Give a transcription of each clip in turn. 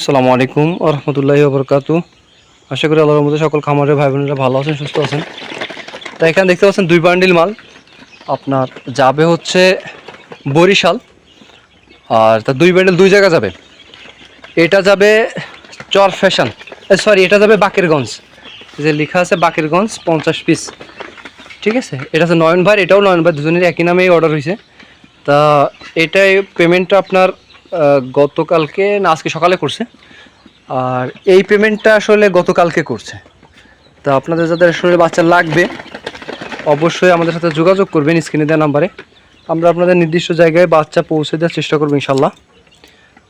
আসসালামু আলাইকুম রহমতুল্লাহি বরকাতু আশা করি আল্লাহর মধ্যে সকল খামারের ভাই বোনেরা ভালো আছেন, সুস্থ আছেন। তা এখানে দেখতে পাচ্ছেন দুই বান্ডিল মাল। আপনার যাবে হচ্ছে বরিশাল। আর তা দুই বান্ডিল দুই জায়গা যাবে। এটা যাবে চর ফ্যাশন। সরি, এটা যাবে বাকেরগঞ্জ। যে লেখা আছে বাকেরগঞ্জ, পঞ্চাশ পিস। ঠিক আছে? এটা হচ্ছে নয়ন ভাই এটাও নয়ন ভাই দুজনের একই নামেই অর্ডার হয়েছে তা এটাই পেমেন্টটা আপনার গতকালকে, না, আজকে সকালে করছে। আর এই পেমেন্টটা আসলে গতকালকে করছে। তা আপনাদের যাদের আসলে বাচ্চা লাগবে, অবশ্যই আমাদের সাথে যোগাযোগ করবেন স্ক্রিনে দেওয়া নাম্বারে আমরা আপনাদের নির্দিষ্ট জায়গায় বাচ্চা পৌঁছে দেওয়ার চেষ্টা করব ইনশাল্লাহ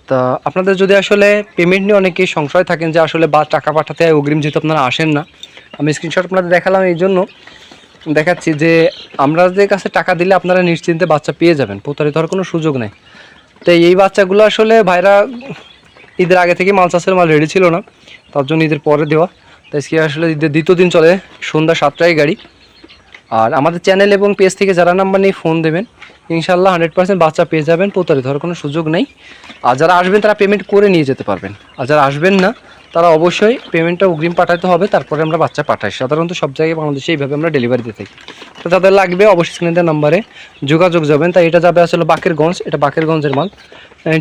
তা আপনাদের যদি আসলে পেমেন্ট নিয়ে অনেকেই সংশয় থাকেন যে আসলে বা টাকা পাঠাতে অগ্রিম যেহেতু আপনারা আসেন না, আমি স্ক্রিনশট আপনাদের দেখালাম এই জন্য। দেখাচ্ছি যে আমাদের কাছে টাকা দিলে আপনারা নিশ্চিন্তে বাচ্চা পেয়ে যাবেন, প্রতারিত হওয়ার কোনো সুযোগ নেই। তো এই বাচ্চাগুলো আসলে ভাইরা ঈদের আগে থেকে মাল চাষের মাল রেডি ছিল না, তার জন্য ঈদের পরে দেওয়া। তো আজকে আসলে ঈদের দ্বিতীয় দিন চলে, সন্ধ্যা সাতটায় গাড়ি। আর আমাদের চ্যানেল এবং পেজ থেকে যারা নাম্বার নিয়ে ফোন দেবেন ইনশাল্লাহ হান্ড্রেড পার্সেন্ট বাচ্চা পেয়ে যাবেন, প্রতারিত হওয়ার কোনো সুযোগ নেই। আর যারা আসবেন তারা পেমেন্ট করে নিয়ে যেতে পারবেন। আর যারা আসবেন না তারা অবশ্যই পেমেন্টটা অগ্রিম পাঠাতে হবে, তারপরে আমরা বাচ্চা পাঠাই। সাধারণত সব জায়গায় বাংলাদেশে এইভাবে আমরা ডেলিভারি দিয়ে থাকি। তো যাদের লাগবে অবশ্যই স্ক্রিনের নাম্বারে যোগাযোগ যাবেন। তাই এটা যাবে আসলে বাকেরগঞ্জ, এটা বাকেরগঞ্জের মাল।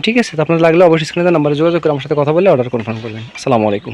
ঠিক আছে? তো আপনার লাগলে অবশ্যই স্ক্রিনের নাম্বারে যোগাযোগ করে আমার সাথে কথা বলে অর্ডার কনফার্ম করবেন। আসসালামু আলাইকুম।